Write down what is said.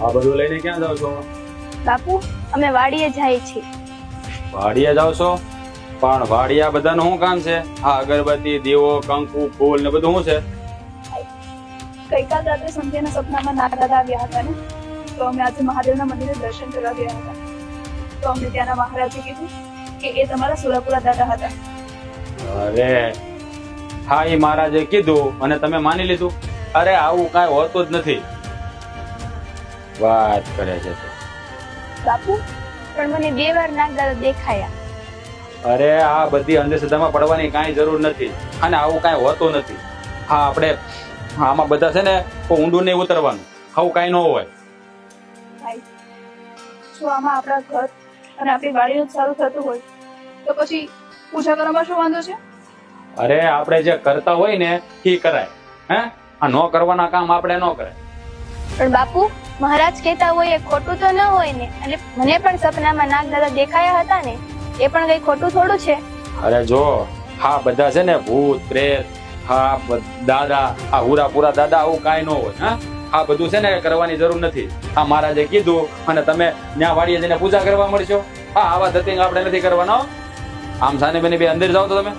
આ બધું લઈને ક્યાં જાવ છો? બાપુ અમે વાડીએ જાય છીએ. વાડિયા જાવ છો? પણ વાડિયા બધાનું શું કામ છે? આ અગરબત્તી દીવો કંકુ ફૂલ ને બધું શું છે? ગઈકાલ રાત્રે સંધ્યાના સપનામાં નાગદાદા આવ્યા હતા ને? તો અમે આજે મહાદેવના મંદિરે દર્શન કરવા ગયા હતા. તો અમને ત્યાંના મહારાજે કીધું કે એ તમારા સુરાપુરા દાદા હતા. અરે હા એ મહારાજે કીધું અને તમે માની લીધું. અરે આવું કાંઈ હોતું જ નથી. વાત કરે છે. બાપુ પણ મને બે વાર નાગદાદા દેખાયા. અરે આ બધી અંધશ્રદ્ધામાં પડવાની કાંઈ જરૂર નથી અને આવું કાંઈ હોતું નથી. હા આપણે આમાં બધા છે ને ઊંડું નહીં ઉતરવાનું. આવું કાંઈ ન હોય. ભાઈ જો આમાં આપણા ઘર અને આપણી વાડીનું સારું થતું હોય તો પછી પૂજા કરવામાં શું વાંધો છે? અરે આપણે જે કરતા હોય ને એ કરાય. હે? આ ન કરવાના કામ આપણે ન કરાય. પણ બાપુ, મહારાજ કહેતા હોય એ ખોટું તો ન હોય ને. એટલે મને પણ સપનામાં નાગ દાદા દેખાયા હતા ને, એ પણ કઈ ખોટું થોડું છે? અરે જો, હા, બધા છે ને, ભૂત, પ્રેત, હા દાદા, આ હુરાપુરા દાદા, આવું કાંઈ ન હોય, હા? આ બધું છે ને, કરવાની જરૂર નથી. આ મહારાજે કીધું, અને તમે ત્યાં વાડીએ જઈને પૂજા કરવા મળશો. હા, આવા ધતિંગ આપણે નથી કરવાના આમ સાને બેની બે અંદર જાઓ તો તમે.